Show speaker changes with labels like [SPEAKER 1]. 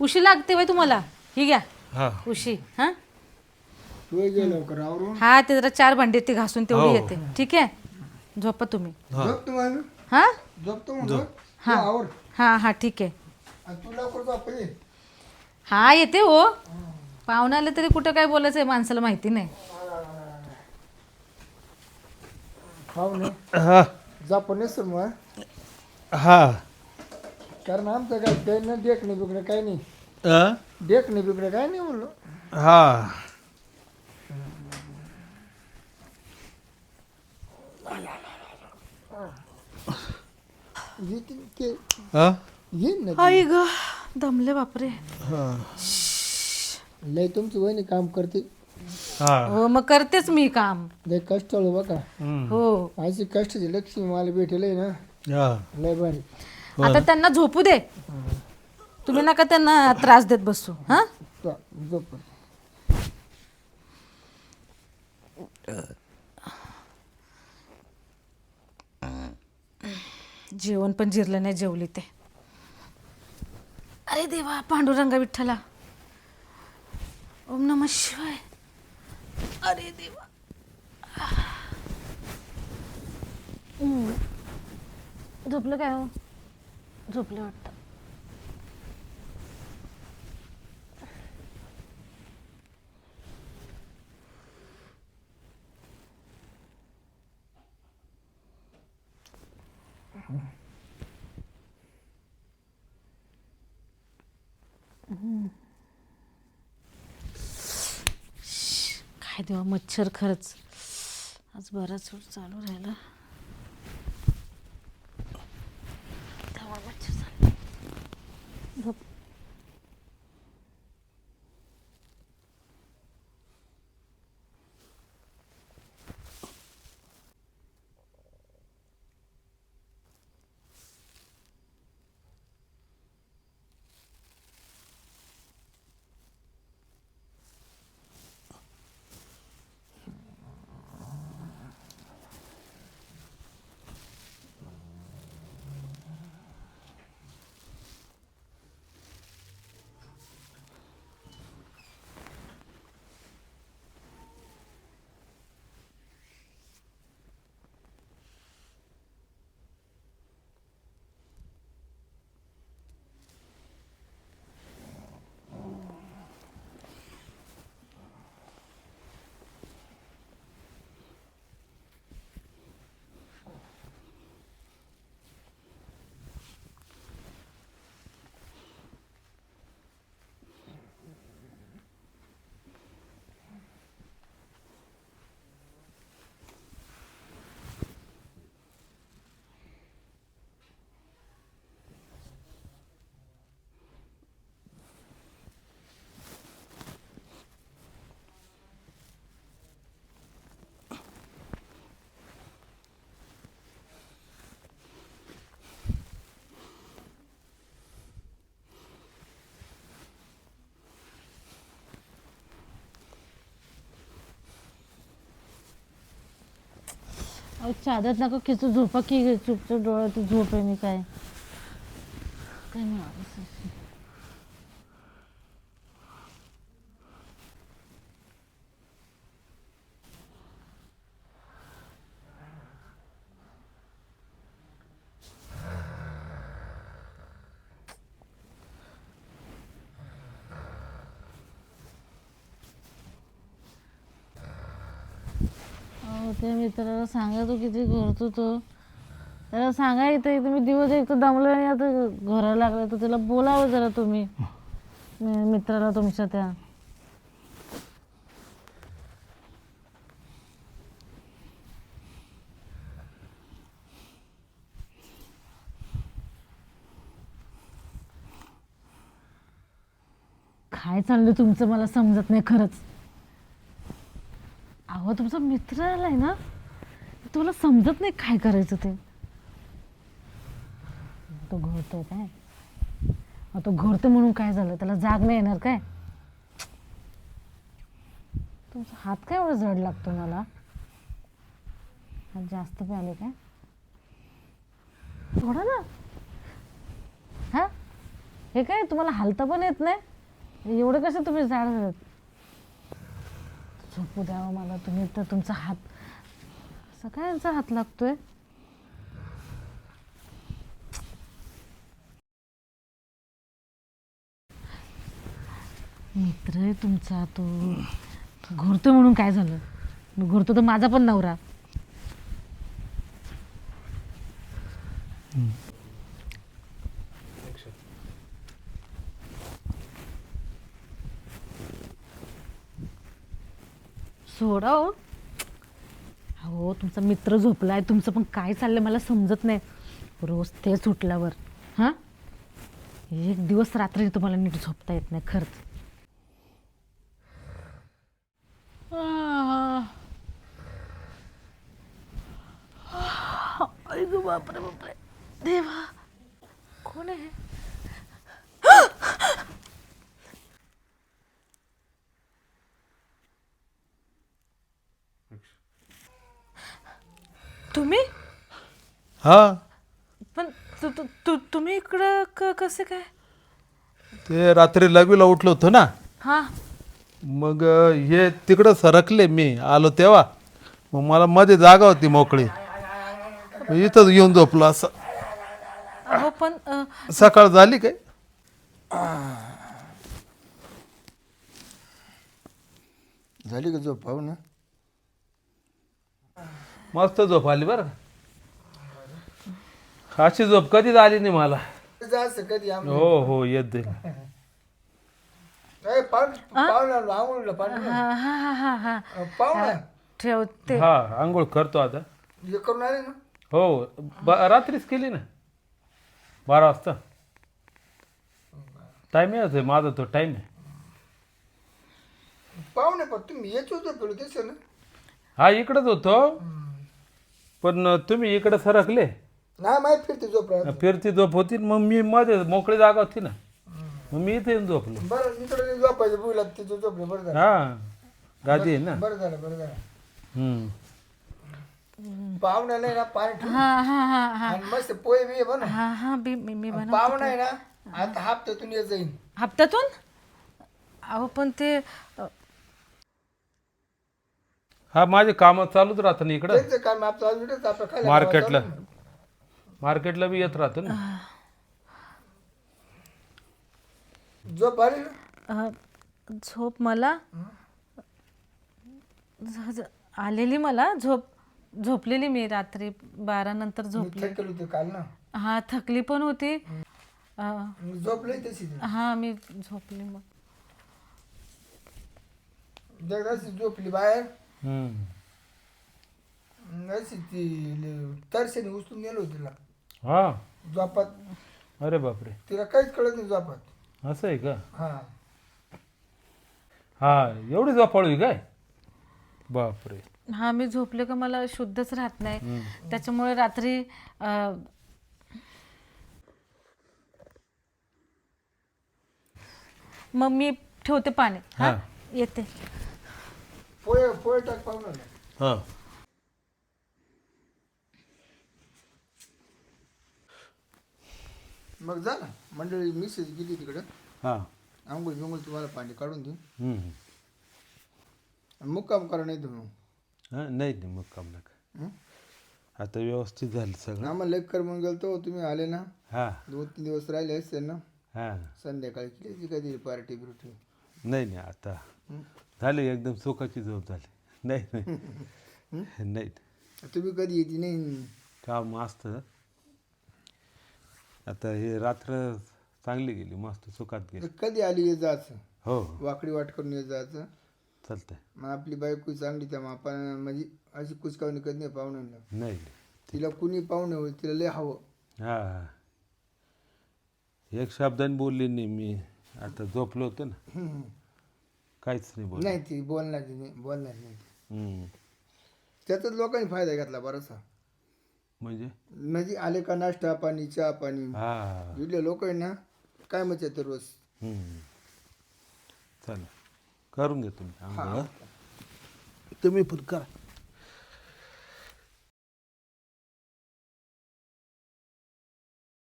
[SPEAKER 1] उशी लागते बाई तुम्हाला. ही घ्या.
[SPEAKER 2] हा.
[SPEAKER 1] उशी हा?
[SPEAKER 3] तू ये लवकर आवरून.
[SPEAKER 1] हा ते जरा चार भांडी ती घासून तेवढी येते. ठीक आहे? झोपा तुम्ही. हा.
[SPEAKER 3] झोपतो म्हणतो तू आवर
[SPEAKER 1] हा हा ठीक आहे.
[SPEAKER 3] आणि तू लवकर झोप ये.
[SPEAKER 1] हा येते हो. पाहुणे आले तरी कुठं काय बोलायचं आहे माणसाला माहिती नाही.
[SPEAKER 3] हो. ना
[SPEAKER 2] हा
[SPEAKER 3] मग
[SPEAKER 2] हा.
[SPEAKER 3] कारण आमचं काय काही नाही देखणे बिकणे काही नाही.
[SPEAKER 2] अ?
[SPEAKER 3] देखणे बिकणे काही नाही म्हणलं.
[SPEAKER 2] हा.
[SPEAKER 3] येतील ते.
[SPEAKER 2] हा?
[SPEAKER 3] येईन ना
[SPEAKER 1] आई ग दमले बापरे.
[SPEAKER 2] हा.
[SPEAKER 3] लय तुमची वहिनी काम करते.
[SPEAKER 2] हा.
[SPEAKER 1] हो मग करतेच मी काम.
[SPEAKER 3] लय कष्ट बघा.
[SPEAKER 2] हम्म.
[SPEAKER 1] हो.
[SPEAKER 3] अशी कष्टाची लक्ष्मी मला भेटेल ना.
[SPEAKER 2] हा.
[SPEAKER 3] लय भारी.
[SPEAKER 1] आता त्यांना झोपू दे. तुम्ही नका त्यांना त्रास देत बसू हा? जेवण पण जिरलं नाही जेवली ते. अरे देवा पांडुरंगा विठ्ठला. ओम नम शिवाय. अरे देवा. झोपलं काय हो? झोपले वाटतं. काय देवा मच्छर खरंच. आज बराच वेळ चालू राहिला. 不 अहो चादर नका खिचू झोपा की चुपचाप तू झोप आहे मी काय. काय नाही त्या मित्राला सांगा तो किती करतो तो. त्याला सांगा इथं इथं मी दिवस एक तर दमलो आणि आता घराला लागलं तर त्याला बोलावं जरा तुम्ही. मी- मित्राला तुमच्या त्या. काय चाललं तुमचं? मला समजत नाही खरंच. अहो मित्र आलाय ना तुला समजत नाही काय करायचं ते. तो घोरतोय काय? तो घोरतो म्हणून काय झालं? त्याला जाग नाही येणार काय? तुमचा हात काय एवढा जड लागतो मला? हात जास्त प्याले काय? थोडा ना. हा? हे काय तुम्हाला हालता पण येत नाही? एवढं कसं तुम्ही जाड झोपू द्यावं हो मला तुम्ही तर तुमचा हात असं काय यांचा हात लागतोय. मित्र आहे तुमचा तो घोरतो म्हणून काय झालं? घोरतो तर माझा पण नवरा. सोडा हो. अहो तुमचा मित्र झोपलाय तुमचं पण काय चाललंय मला समजत नाही. रोज ते सुटल्यावर हां? एक दिवस रात्री तुम्हाला नीट झोपता येत नाही खरंच. बापरे बापरे. देवा. कोण आहे तुम्ही
[SPEAKER 2] हा.
[SPEAKER 1] पण तु, तु, तु, तुम्ही इकडं क कसे काय?
[SPEAKER 2] ते रात्री लघवीला उठलो होतो ना.
[SPEAKER 1] हां.
[SPEAKER 2] मग अ, हे तिकडं सरकले मी. आलो तेव्हा. मग मला मध्ये जागा होती मोकळी. मग इथंच घेऊन झोपलो असं.
[SPEAKER 1] अहो पण अ,
[SPEAKER 2] सकाळ झाली काय?
[SPEAKER 3] झाली का झोप पाहू ना?
[SPEAKER 2] मस्त झोप आली बरं का? अशी झोप कधीच आली नाही मला?
[SPEAKER 3] जायचं कधी आम
[SPEAKER 2] हो हो येत जाईल.
[SPEAKER 3] ए, पाहून पाहुणा आंघोळीला
[SPEAKER 1] हा हा हा हा हा.
[SPEAKER 3] पाहुणा?
[SPEAKER 1] ठेवते.
[SPEAKER 2] हा आंघोळ करतो आता.
[SPEAKER 3] हे करून आले ना?
[SPEAKER 2] हो ब- रात्रीच केली ना? बारा वाजता. टाईम आहे माझा तो टाईम आहे.
[SPEAKER 3] पाहुणे पण तुम्ही येत होतो तेच ना?
[SPEAKER 2] हा इकडंच होतो. पण तुम्ही इकडे सरकले.
[SPEAKER 3] नाही माहीत फिरते झोप राहत
[SPEAKER 2] फिरती झोप होती मग मी मध्ये मोकळी जागा होती ना. मग मी इथे येऊन झोपलो.
[SPEAKER 3] बरं इकडे झोपायचं बुला तिथं झोपले बरं झालं.
[SPEAKER 2] हा गादी आहे ना.
[SPEAKER 3] बरं झालं बरं झालं.
[SPEAKER 2] हम्म.
[SPEAKER 3] पाहुणा नाही ना पाणी ठेवून
[SPEAKER 1] हा हा हा हा.
[SPEAKER 3] आणि मस्त पोहे बी बन
[SPEAKER 1] हा हा बी मी मी बनव
[SPEAKER 3] पाहुणा आहे ना आता हप्त्यातून येत जाईन.
[SPEAKER 1] हप्त्यातून? अहो पण ते अ,
[SPEAKER 2] हा माझे काम चालूच राहतं ना इकडं.
[SPEAKER 3] त्यांचं काम आपलं आज भेटत आपलं खायला
[SPEAKER 2] मार्केटला मार्केटला बी येत राहतं ना.
[SPEAKER 3] झोप आली ना?
[SPEAKER 1] अ, झोप मला? झ- झ- आलेली मला. झोप झोपलेली मी रात्री बारा नंतर
[SPEAKER 3] मी
[SPEAKER 1] झोपली.
[SPEAKER 3] थकेल होते काल ना.
[SPEAKER 1] हा थकली पण होती. अ,
[SPEAKER 3] मी झोपले तशी
[SPEAKER 1] हा मी झोपली मग.
[SPEAKER 3] जगदाशी झोपली बाहेर.
[SPEAKER 2] हम्म.
[SPEAKER 3] अशी ती तरशेने उचलून गेलो तिला.
[SPEAKER 2] हा.
[SPEAKER 3] झोपात
[SPEAKER 2] अरे बापरे.
[SPEAKER 3] तिला काहीच कळत नाही झोपात
[SPEAKER 2] असं आहे का?
[SPEAKER 3] हा.
[SPEAKER 2] हा एवढी झोपाळू काय? बापरे.
[SPEAKER 1] हा मी झोपले का मला शुद्धच राहत नाही. त्याच्यामुळे रात्री अ, मग मी ठेवते पाणी. हा
[SPEAKER 2] हा.
[SPEAKER 1] येते.
[SPEAKER 3] पोहे पोहे टाक पाहुणा
[SPEAKER 2] हा.
[SPEAKER 3] मग जा ना मंडळी मिसेस गेली तिकडं.
[SPEAKER 2] हा.
[SPEAKER 3] आंघोळ बिंघोळ तुम्हाला पाणी काढून देऊ
[SPEAKER 2] हम्म.
[SPEAKER 3] मुक्काम करा नाही तुम्ही
[SPEAKER 2] हा, नाही नाही मग काम नका? आता व्यवस्थित झालं सगळं.
[SPEAKER 3] आम्हाला लेख कर म्हणून गेलो तो तुम्ही आले ना.
[SPEAKER 2] हा.
[SPEAKER 3] दोन तीन दिवस राहिले असते ना.
[SPEAKER 2] हा.
[SPEAKER 3] संध्याकाळी केली कधी पार्टी बिर्टी?
[SPEAKER 2] नाही नाही आता झाली एकदम सुखाची झोप झाली. नाही नाही. नाही.
[SPEAKER 3] तुम्ही कधी येते नाही?
[SPEAKER 2] काम मस्त आता हे रात्र चांगली गेली मस्त सुखात गेली.
[SPEAKER 3] कधी आली येत जायचं?
[SPEAKER 2] हो.
[SPEAKER 3] वाकडी वाट करून येत जायचं?
[SPEAKER 2] चालतंय.
[SPEAKER 3] मग आपली बायको चांगली त्या आपण म्हणजे अशी कुचकावणी कधी नाही पाहुण्यांना
[SPEAKER 2] नाही.
[SPEAKER 3] तिला कुणी पाहुणे होईल तिला लय हवं.
[SPEAKER 2] हा. एक शब्दाने बोलली नाही मी. आता झोपलो होतो ना. काहीच नाही बोल
[SPEAKER 3] नाही ती बोलणार नाही बोलणार नाही. त्याचाच लोकांनी फायदा घेतला बराचसा.
[SPEAKER 2] म्हणजे?
[SPEAKER 3] म्हणजे आले का नाश्ता पाणी चहा पाणी?
[SPEAKER 2] हा.
[SPEAKER 3] इथले लोक आहे ना काय मग येतं रोज
[SPEAKER 2] हम्म. चला. करून घे तुम्ही आंघोळ, हं? तुम्ही पण करा.